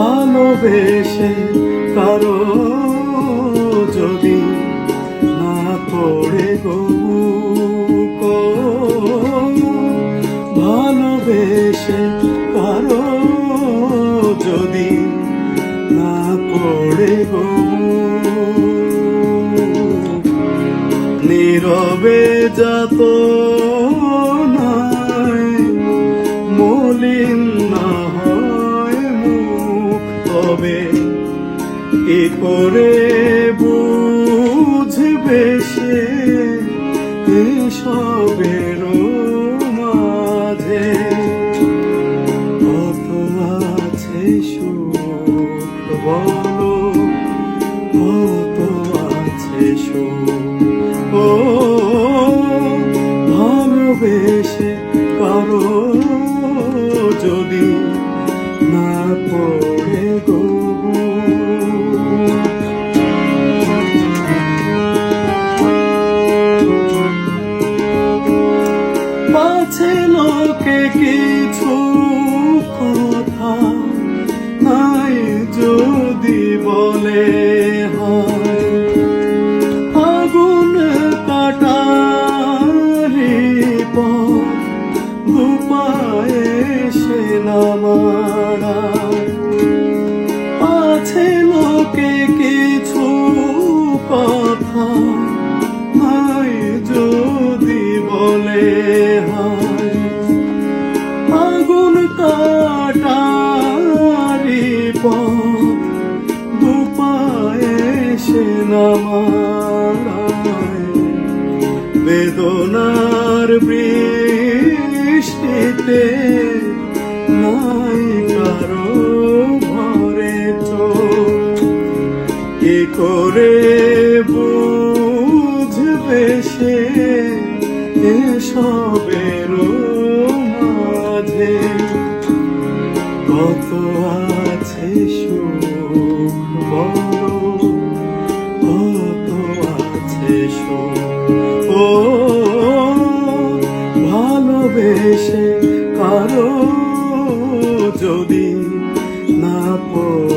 ভালোবেসে কারও যদি না পড়ে গো ভালোবেসে কারও যদি না পড়ে গো। নীরবে যত তবে কি করে বুঝবে সে এসবের মাঝে। কত আছে সুখ বলো, কত আছে সুখ? ও, ভালোবেসে কারও পাছে লোকে কিছু কথা নাই যদি বলে হয়। আগুন কাটারি পর দুপায়ে সে নামাড়ায় পথ দুপায়ে সে নামায়। বেদনার বৃষ্টিতে নাই কারও ভরে চোখ কি করে বুঝবে সে এসবের মাঝে কত আছে সুখ বলো? কত আছে সুখ? ও ভালোবেসে কারও যদি না পড়ে